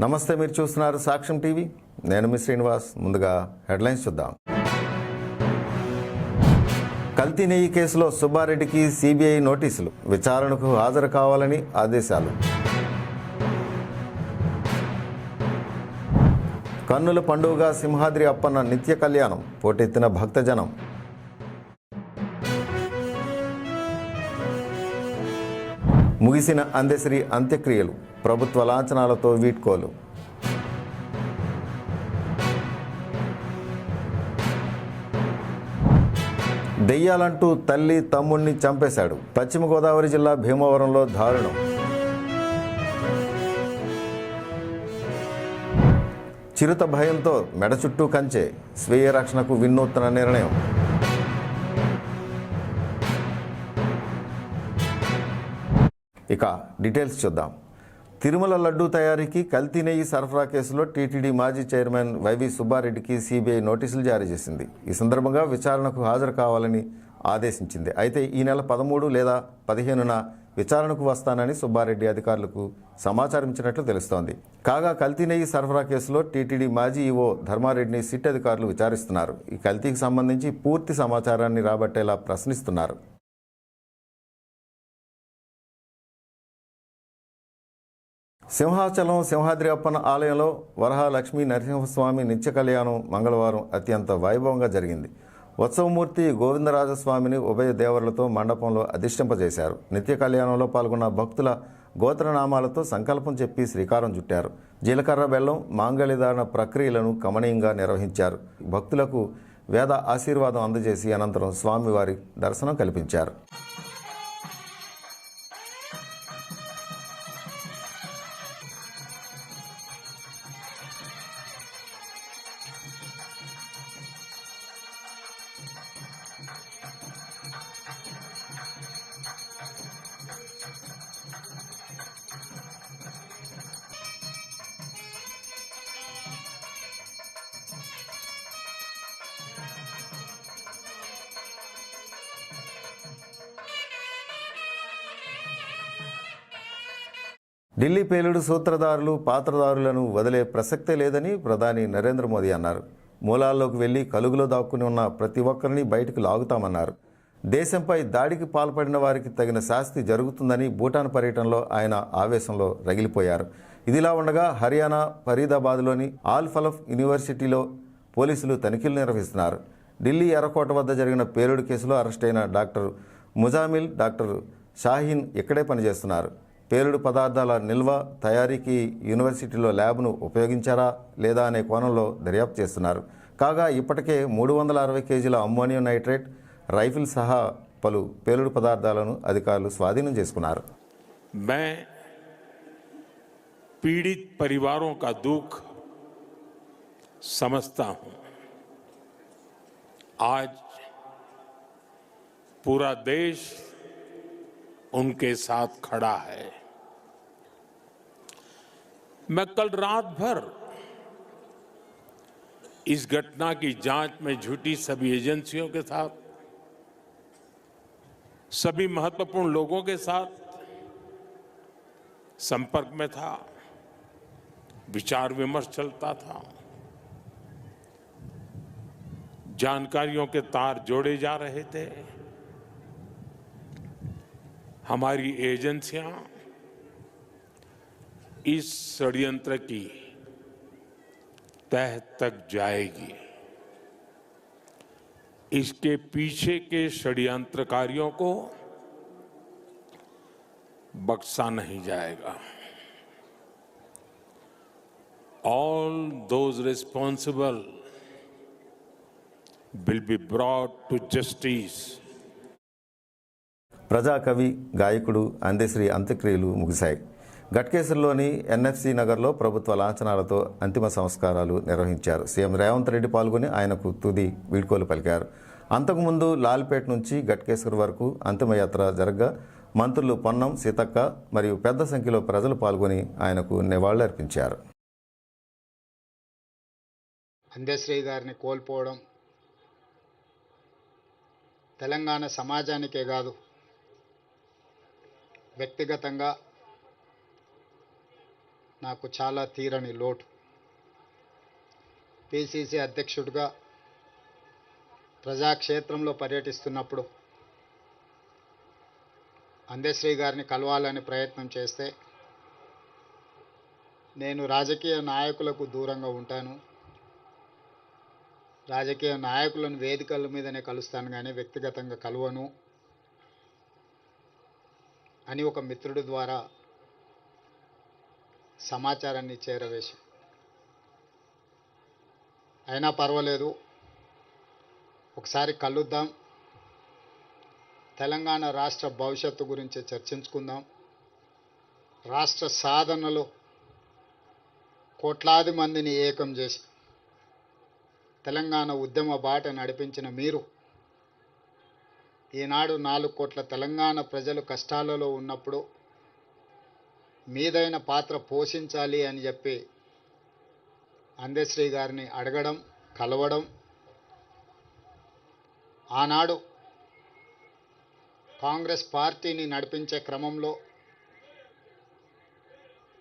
నమస్తే మీరు చూస్తున్నారు సాక్ష్యం టీవీ. నేను మీ శ్రీనివాస్. ముందుగా హెడ్లైన్స్ చూద్దాం. కల్తీ నెయ్యి కేసులో సుబ్బారెడ్డికి సిబిఐ నోటీసులు. విచారణకు హాజరు కావాలని ఆదేశాలు. కన్నుల పండుగగా సింహాద్రి అప్పన్న నిత్య కళ్యాణం. పోటెత్తిన భక్తజనం. ముగిసిన అందశ్రీ అంత్యక్రియలు ప్రభుత్వ లాంఛనాలతో వీడ్కోలు. దెయ్యాలంటూ తల్లి తమ్ముణ్ణి చంపేశాడు. పశ్చిమ గోదావరి జిల్లా భీమవరంలో దారుణం. చిరుత భయంతో మెడ చుట్టూ కంచే స్వీయ రక్షణకు వినూత్న నిర్ణయం. ఇక డీటెయిల్స్ చూద్దాం. తిరుమల లడ్డూ తయారీకి కల్తీ నెయ్యి సరఫరా కేసులో టీటీడీ మాజీ చైర్మన్ వైవి సుబ్బారెడ్డికి సిబిఐ నోటీసులు జారీ చేసింది. ఈ సందర్భంగా విచారణకు హాజరు కావాలని ఆదేశించింది. అయితే ఈ నెల పదమూడు లేదా పదిహేనున విచారణకు వస్తానని సుబ్బారెడ్డి అధికారులకు సమాచారం ఇచ్చినట్లు తెలుస్తోంది. కాగా కల్తీ నెయ్యి సరఫరా కేసులో టీటీడీ మాజీ ఈవో ధర్మారెడ్డిని సిట్ అధికారులు విచారిస్తున్నారు. ఈ కల్తీకి సంబంధించి పూర్తి సమాచారాన్ని రాబట్టేలా ప్రశ్నిస్తున్నారు. సింహాచలం సింహాద్రి అప్పన్న ఆలయంలో వరహ లక్ష్మీ నరసింహస్వామి నిత్య కళ్యాణం మంగళవారం అత్యంత వైభవంగా జరిగింది. ఉత్సవమూర్తి గోవిందరాజస్వామిని ఉభయ దేవరులతో మండపంలో అధిష్టింపజేశారు నిత్య కళ్యాణంలో పాల్గొన్న భక్తుల గోత్రనామాలతో సంకల్పం చెప్పి శ్రీకారం చుట్టారు. జీలకర్ర బెల్లం మాంగళ్యధారణ ప్రక్రియలను కమనీయంగా నిర్వహించారు. భక్తులకు వేద ఆశీర్వాదం అందజేసి అనంతరం స్వామివారి దర్శనం కల్పించారు. ఢిల్లీ పేలుడు సూత్రధారులు పాత్రధారులను వదిలే ప్రసక్తే లేదని ప్రధాని నరేంద్ర మోదీ అన్నారు. మూలాల్లోకి వెళ్ళి కలుగులో దాక్కుని ఉన్న ప్రతి ఒక్కరిని బయటకు లాగుతామన్నారు. దేశంపై దాడికి పాల్పడిన వారికి తగిన శాస్తి జరుగుతుందని భూటాన్ పర్యటనలో ఆయన ఆవేశంలో రగిలిపోయారు. ఇదిలా ఉండగా హర్యానా ఫరీదాబాద్లోని ఆల్ ఫలఫ్ యూనివర్సిటీలో పోలీసులు తనిఖీలు నిర్వహిస్తున్నారు. ఢిల్లీ ఎర్రకోట వద్ద జరిగిన పేలుడు కేసులో అరెస్టైన డాక్టర్ ముజామిల్ డాక్టర్ షాహీన్ ఇక్కడే పనిచేస్తున్నారు. పేలుడు పదార్థాల నిల్వ తయారీకి యూనివర్సిటీలో ల్యాబ్ను ఉపయోగించారా లేదా అనే కోణంలో దర్యాప్తు చేస్తున్నారు కాగా ఇప్పటికే మూడు వందల అరవై కేజీల అమ్మోనియం నైట్రేట్ రైఫిల్ సహా పలు పేలుడు పదార్థాలను అధికారులు స్వాధీనం చేసుకున్నారు मैं पीड़ित परिवारों का दुख समझता हूं आज पूरा देश उनके साथ खड़ा है मैं कल रात भर इस घटना की जाँच में जुटी सभी एजेंसियों के साथ, सभी महत्वपूर्ण लोगों के साथ संपर्क में था, विचार विमर्श चलता था, जानकारियों के तार जोड़े जा रहे थे। हमारी एजेंसियाँ इस षड्यंत्र की तह तक जाएगी इसके पीछे के षड्यंत्रकारियों को बख्शा नहीं जाएगा all those responsible will be brought to justice. ప్రజాకవి గాయకుడు అందశ్రీ అంత్యక్రియలు ముగిశాయి గట్కేసర్లోని ఎన్ఎఫ్సి నగర్లో ప్రభుత్వ లాంఛనాలతో అంతిమ సంస్కారాలు నిర్వహించారు. సీఎం రేవంత్ రెడ్డి పాల్గొని ఆయనకు తుది వీడ్కోలు పలికారు. అంతకుముందు లాల్పేట్ నుంచి గట్కేసర్ వరకు అంతిమయాత్ర జరగగా మంత్రులు పొన్నం సీతక్క మరియు పెద్ద సంఖ్యలో ప్రజలు పాల్గొని ఆయనకు నివాళులర్పించారు. అందశ్రీ గారిని కోల్పోవడం తెలంగాణ సమాజానికే కాదు వ్యక్తిగతంగా నాకు చాలా తీరని లోటు. పిసిసి అధ్యక్షుడిగా ప్రజాక్షేత్రంలో పర్యటిస్తున్నప్పుడు అందశ్రీ గారిని కలవాలని ప్రయత్నం చేస్తే నేను రాజకీయ నాయకులకు దూరంగా ఉంటాను. రాజకీయ నాయకులను వేదికల మీదనే కలుస్తాను కానీ వ్యక్తిగతంగా కలవను అని ఒక మిత్రుడి ద్వారా సమాచారాన్ని చేరవేసి. అయినా పర్వాలేదు. ఒకసారి కలుద్దాం. తెలంగాణ రాష్ట్ర భవిష్యత్తు గురించి చర్చించుకుందాం. రాష్ట్ర సాధనలో కోట్లాది మందిని ఏకం చేసి తెలంగాణ ఉద్యమ బాట నడిపించిన మీరు ఈనాడు నాలుగు కోట్ల తెలంగాణ ప్రజలు కష్టాలలో ఉన్నప్పుడు మీదైన పాత్ర పోషించాలి అని చెప్పి అందశ్రీ గారిని అడగడం కలవడం ఆనాడు కాంగ్రెస్ పార్టీని నడిపించే క్రమంలో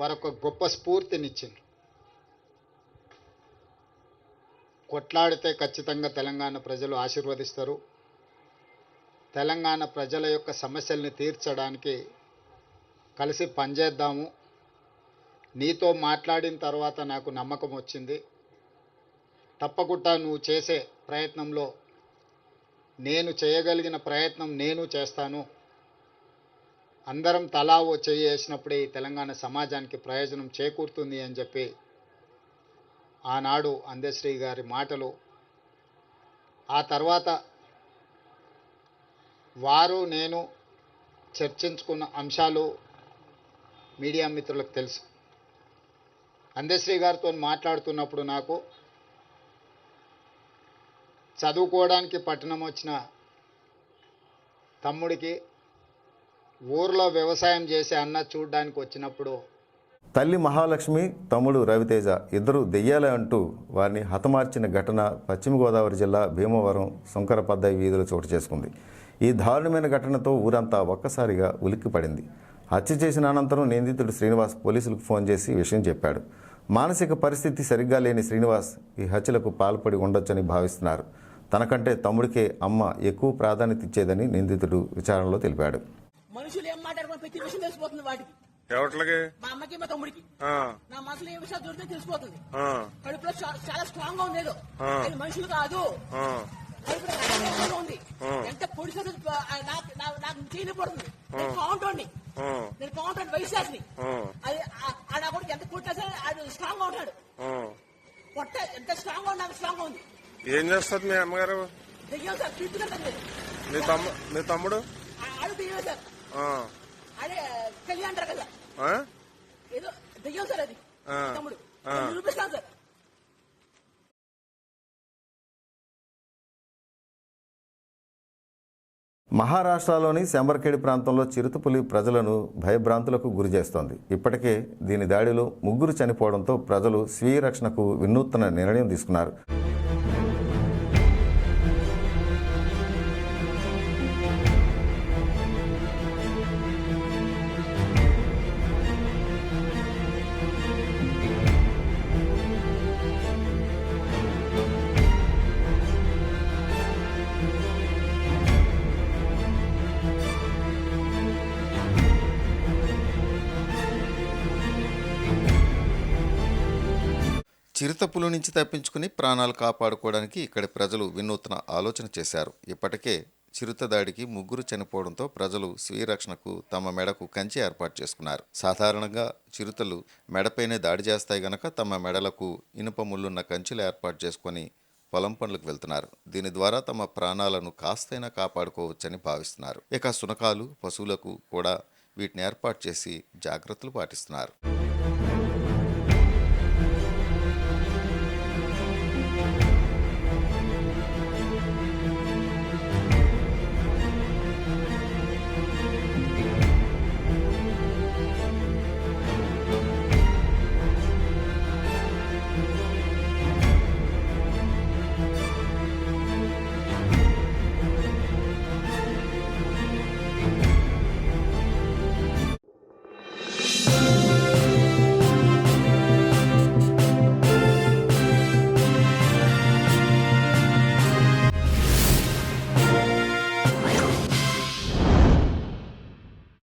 వారొక గొప్ప స్ఫూర్తినిచ్చింది. కొట్లాడితే ఖచ్చితంగా తెలంగాణ ప్రజలు ఆశీర్వదిస్తారు. తెలంగాణ ప్రజల యొక్క సమస్యల్ని తీర్చడానికి కలిసి పనిచేద్దాము నీతో మాట్లాడిన తర్వాత నాకు నమ్మకం వచ్చింది. తప్పకుండా నువ్వు చేసే ప్రయత్నంలో నేను చేయగలిగిన ప్రయత్నం నేను చేస్తాను. అందరం తలా ఓ వేసినప్పుడే ఈ తెలంగాణ సమాజానికి ప్రయోజనం చేకూరుతుంది అని చెప్పి ఆనాడు అందశ్రీ గారి మాటలు. ఆ తర్వాత వారు నేను చర్చించుకున్న అంశాలు మీడియా మిత్రులకు తెలుసు. అందశ్రీ గారితో మాట్లాడుతున్నప్పుడు నాకు చదువుకోవడానికి పట్టణం వచ్చిన తమ్ముడికి ఊర్లో వ్యవసాయం చేసే అన్న చూడడానికి వచ్చినప్పుడు తల్లి మహాలక్ష్మి తమ్ముడు రవితేజ ఇద్దరు దెయ్యాలే అంటూ వారిని హతమార్చిన ఘటన పశ్చిమ గోదావరి జిల్లా భీమవరం శంకరపద్దయ్య వీధిలో చోటు చేసుకుంది. ఈ దారుణమైన ఘటనతో ఊరంతా ఒక్కసారిగా ఉలిక్కిపడింది. హత్య చేసిన అనంతరం నిందితుడు శ్రీనివాస్ పోలీసులకు ఫోన్ చేసి విషయం చెప్పాడు. మానసిక పరిస్థితి సరిగ్గా లేని శ్రీనివాస్ ఈ హత్యలకు పాల్పడి ఉండొచ్చని భావిస్తున్నారు. తనకంటే తమ్ముడికే అమ్మ ఎక్కువ ప్రాధాన్యత ఇచ్చేదని నిందితుడు విచారణలో తెలిపాడు. మనుషులు ఏం మాట్లాడుకుని ప్రతి విషయం తెలిసిపోతుంది వాటికి ఎవట్లకి మా అమ్మకి మా తమ్ముడికి. ఆ, నా మనసులో ఏ విషయాలు దొరికితే తెలిసిపోతుంది. ఆ, కడుపులో చా- చాలా స్ట్రాంగ్గా ఉంది ఏదో. ఆ. అది మనుషులు కాదు. ఆ, కడుపులో చాలా strong గా ఉంది. ఆ. ఎంత పొడి నాకు నాకు- నాకు చేయలేకపోతుంది నేను కౌంటోండి ఆ, నేను కౌంటర్ వయసుని ఆ, అది ఆ- ఆ నా కొడుకు ఎంత కొట్టా సరే అది స్ట్రాంగ్గా ఉంటాడు. ఆ. పొట్ట ఎంత స్ట్రాంగ్గా ఉంది నాకు స్ట్రాంగ్ ఉంది. ఏం చేస్తుంది మీ అమ్మగారు? దెయ్యం సార్ లేదు మీ తమ్ము మీ తమ్ముడు? ఆడు దెయ్యం సార్. అదే కళ్యాణ్ కదా? ఏదో దెయ్యం సార్ అది. తమ్ముడు. మహారాష్ట్రలోని శంబర్ఖేడి ప్రాంతంలో చిరుతపులి ప్రజలను భయభ్రాంతులకు గురి చేస్తోంది. ఇప్పటికే దీని దాడిలో ముగ్గురు చనిపోవడంతో ప్రజలు స్వీయ రక్షణకు వినూత్న నిర్ణయం తీసుకున్నారు. చిరుతపులు నుంచి తప్పించుకుని ప్రాణాలు కాపాడుకోవడానికి ఇక్కడి ప్రజలు వినూత్న ఆలోచన చేశారు. ఇప్పటికే చిరుత దాడికి ముగ్గురు చనిపోవడంతో ప్రజలు స్వీయ రక్షణకు తమ మెడకు కంచి ఏర్పాటు చేసుకున్నారు. సాధారణంగా చిరుతలు మెడపైనే దాడి చేస్తాయి గనక తమ మెడలకు ఇనుప ముళ్ళున్న కంచెలు ఏర్పాటు చేసుకొని పొలం పనులకు వెళ్తున్నారు. దీని ద్వారా తమ ప్రాణాలను కాస్తైనా కాపాడుకోవచ్చని భావిస్తున్నారు. ఇక సునకాలు పశువులకు కూడా వీటిని ఏర్పాటు చేసి జాగ్రత్తలు పాటిస్తున్నారు.